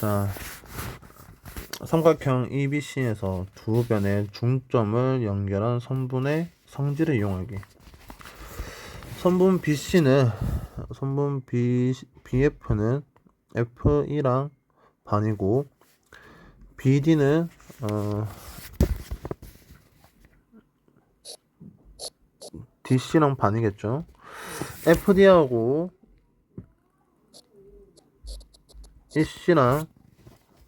자, 삼각형 EBC에서 두 변의 중점을 연결한 선분의 성질을 이용하기. 선분 BC는 선분 B, BF는 F2랑 반이고 BD는 어, DC랑 반이겠죠. FD하고 EC랑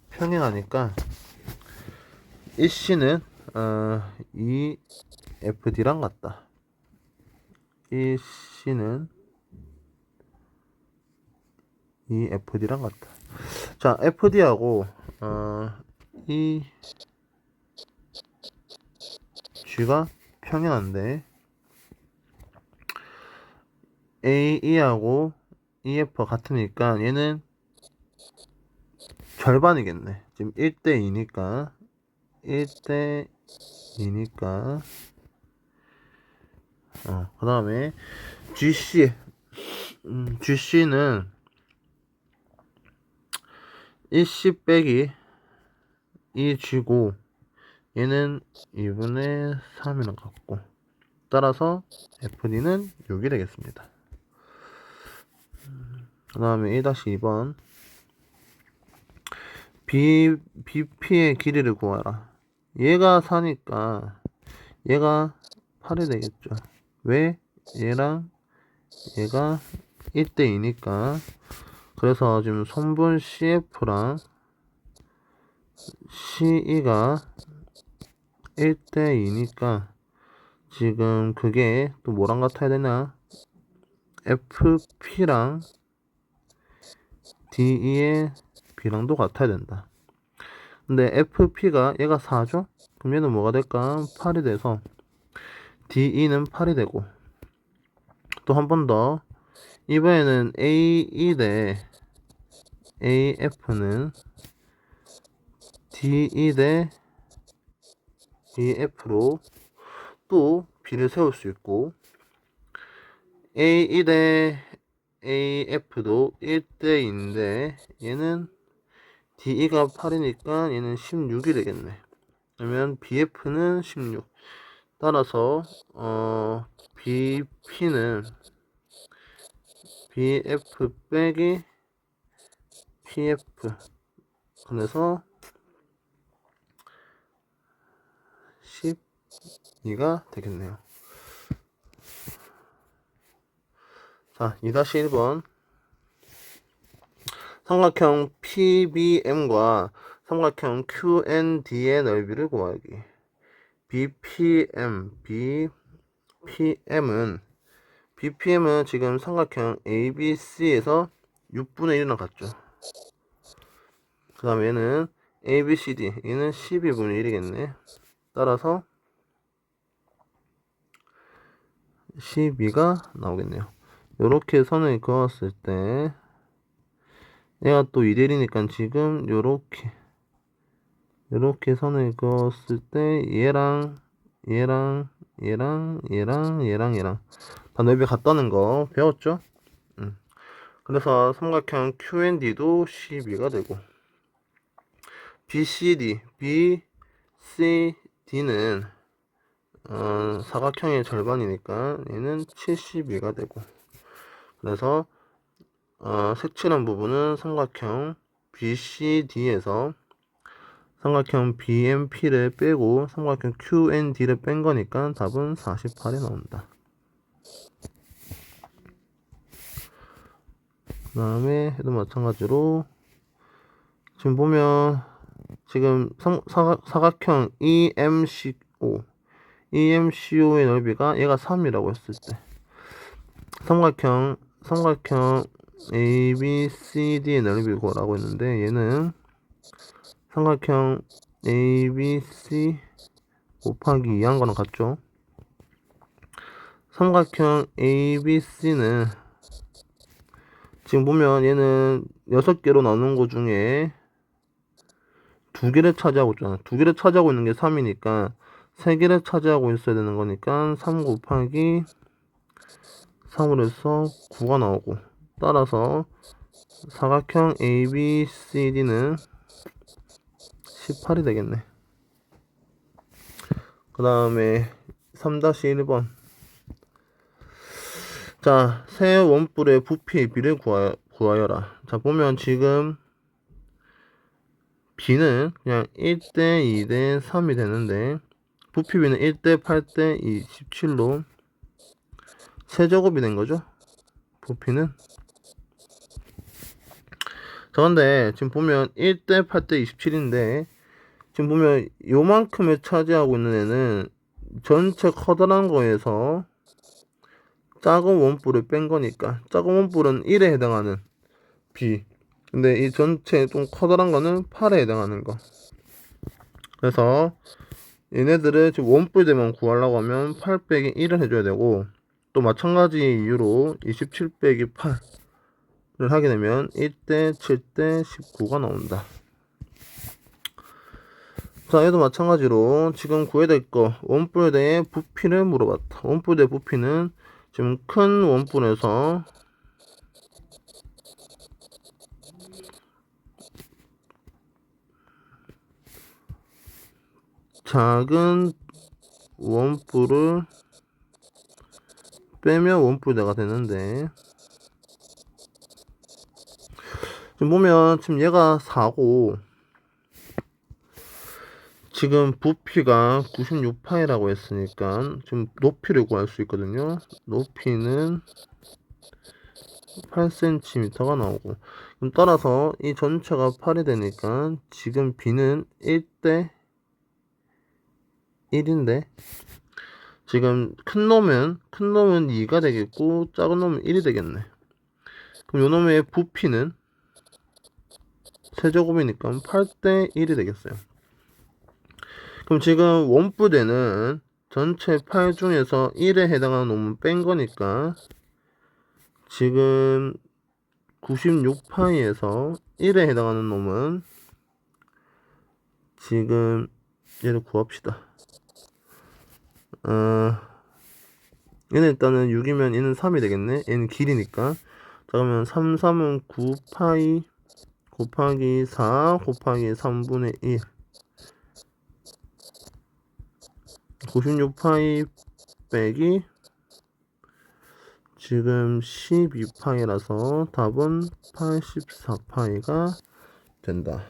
평행하니까 EC는 어, 이 FD랑 같다. EC는 이 FD랑 같다. 자, FD하고 어, 이 G가 평행한데 AE하고 EF가 같으니까 얘는 절반이겠네. 지금 1대 2니까 1대 2니까 어, 그 다음에 GC 음, GC는 1C 빼기 2G고 얘는 2분의 3이랑 같고 따라서 FD는 6이 되겠습니다. 그 다음에 1-2번 B, BP의 길이를 구하라. 얘가 4니까 얘가 8이 되겠죠. 왜? 얘랑 얘가 1대 2니까 그래서 지금 손분 CF랑 CE가 1대 2니까 지금 그게 또 뭐랑 같아야 되나? FP랑 DE의 B랑도 같아야 된다. 근데 FP가 얘가 4죠? 그럼 얘는 뭐가 될까? 8이 돼서 DE는 8이 되고 또 한 번 더 이번에는 AE 대 AF는 DE 대 EF로 또 B를 세울 수 있고 AE 대 AF도 1대2인데 얘는 DE가 8이니까 얘는 16이 되겠네. 그러면 BF는 16. 따라서 어 BP는 BF 빼기 PF 그래서 12가 되겠네요. 자, 2-1번. 삼각형 PBM과 삼각형 QND의 넓이를 구하기. BPM, BPM은 BPM은 지금 삼각형 ABC에서 6분의 1이랑 같죠. 그 다음에 얘는 ABCD, 얘는 12분의 1이겠네. 따라서 12가 나오겠네요. 요렇게 선을 그었을 때 얘가 또 2대1이니까 지금 요렇게 요렇게 선을 그었을 때 얘랑 얘랑 얘랑 얘랑 얘랑 얘랑 다 넓이 같다는 거 배웠죠? 음. 그래서 삼각형 QND도 12가 되고 BCD, BCD는 어, 사각형의 절반이니까 얘는 72가 되고 그래서 어, 색칠한 부분은 삼각형 BCD에서 삼각형 BMP를 빼고 삼각형 QND를 뺀 거니까 답은 48이 나온다. 그 다음에 얘도 마찬가지로 지금 보면 지금 삼, 사각, 사각형 EMCO EMCO의 넓이가 얘가 3이라고 했을 때 삼각형 삼각형 ABCD의 넓이고라고 했는데 얘는 삼각형 ABC 곱하기 2한 거랑 같죠? 삼각형 ABC는 지금 보면 얘는 6개로 나눈 거 중에 두 개를 차지하고 있잖아. 두 개를 차지하고 있는 게 3이니까 세 개를 차지하고 있어야 되는 거니까 3 곱하기 3으로 해서 9가 나오고 따라서 사각형 ABCD는 18이 되겠네. 그 다음에 3-1번. 자, 새 원뿔의 부피의 비를 구하여, 구하여라. 자, 보면 지금 B는 그냥 1대 2대 3이 되는데 부피 B는 1대 8대 27로 세제곱이 된 거죠. 부피는 자 근데 지금 보면 1대 8대 27인데 지금 보면 요만큼을 차지하고 있는 애는 전체 커다란 거에서 작은 원뿔을 뺀 거니까 작은 원뿔은 1에 해당하는 B 근데 이 전체 좀 커다란 거는 8에 해당하는 거. 그래서 얘네들을 지금 원뿔 대만 구하려고 하면 8 빼기 1을 해줘야 되고 또 마찬가지 이유로 27 빼기 8 을 하게 되면 1대 7대 19가 나온다. 자, 얘도 마찬가지로 지금 구해야 될 거 원뿔대의 부피를 물어봤다. 원뿔 대 부피는 지금 큰 원뿔에서 작은 원뿔을 빼면 원뿔대가 되는데 지금 보면 지금 얘가 4고 지금 부피가 96파이라고 했으니까 지금 높이를 구할 수 있거든요. 높이는 8cm가 나오고. 그럼 따라서 이 전체가 8이 되니까 지금 B는 1대 1인데 지금 큰 놈은 큰 놈은 2가 되겠고 작은 놈은 1이 되겠네. 그럼 요 놈의 부피는 세제곱이니까 8대 1이 되겠어요. 그럼 지금 원부대는 전체 8 중에서 1에 해당하는 놈은 뺀 거니까 지금 96파이에서 1에 해당하는 놈은 지금 얘를 구합시다. 어, 얘는 일단은 6이면 얘는 3이 되겠네. 얘는 길이니까. 자, 그러면 3, 3은 9파이 곱하기 4 곱하기 3분의 1. 96파이 빼기 지금 12파이라서 답은 84파이가 된다.